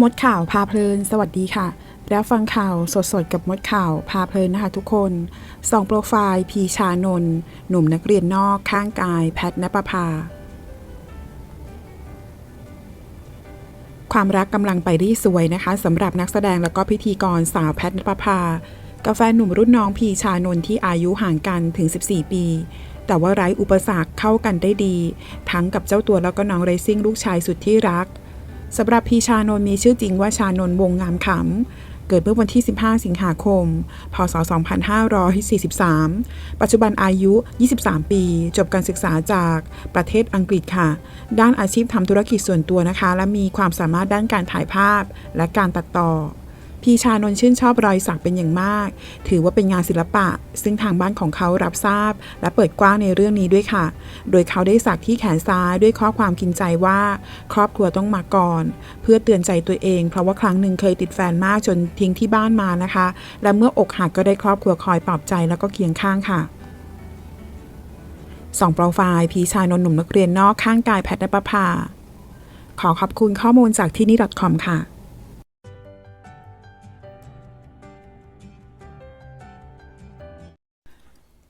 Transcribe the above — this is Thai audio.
มดข่าวพาเพลิน สวัสดีค่ะ แล้วฟังข่าวสดๆ กับมดข่าวพาเพลินนะคะทุกคนสองโปรไฟล์พีชานนหนุ่มนักเรียนนอกข้างกายแพทนปภา ความรักกำลังไปได้สวยนะคะสำหรับนักแสดงแล้วก็พิธีกรสาวแพทนปภากับแฟนหนุ่มรุ่นน้องพีชานนท์ที่อายุห่างกันถึง 14 ปี แต่ว่าไร้อุปสรรคเข้ากันได้ดี ทั้งกับเจ้าตัวแล้วก็น้องเรซิ่งลูกชายสุดที่รัก สำหรับพีชานนท์มีชื่อจริงว่าชานนท์วงงามขำ เกิดเมื่อวันที่ 15 สิงหาคม พศ 2543 ปัจจุบันอายุ 23 ปี จบการศึกษาจากประเทศอังกฤษค่ะ ด้านอาชีพทำธุรกิจส่วนตัวนะคะ และมีความสามารถด้านการถ่ายภาพและการตัดต่อ พี่ชานนชื่นชอบรอยสักเป็นอย่างมาก ถือว่าเป็นงานศิลปะ ซึ่งทางบ้านของเขารับทราบ และเปิดกว้างในเรื่องนี้ด้วยค่ะ โดยเขาได้สักที่แขนซ้ายด้วยข้อความกินใจว่า ครอบครัวต้องมาก่อน เพื่อเตือนใจตัวเอง เพราะว่าครั้งหนึ่งเคยติดแฟนมากจนทิ้งที่บ้านมานะคะ และเมื่ออกหักก็ได้ครอบครัวคอยปลอบใจแล้วก็เคียงข้างค่ะสองโปรไฟล์พีชานนหนุ่มนักเรียนนอกข้างกายแพทย์นปภาขอขอบคุณข้อมูลจากที่นี่ .com ค่ะ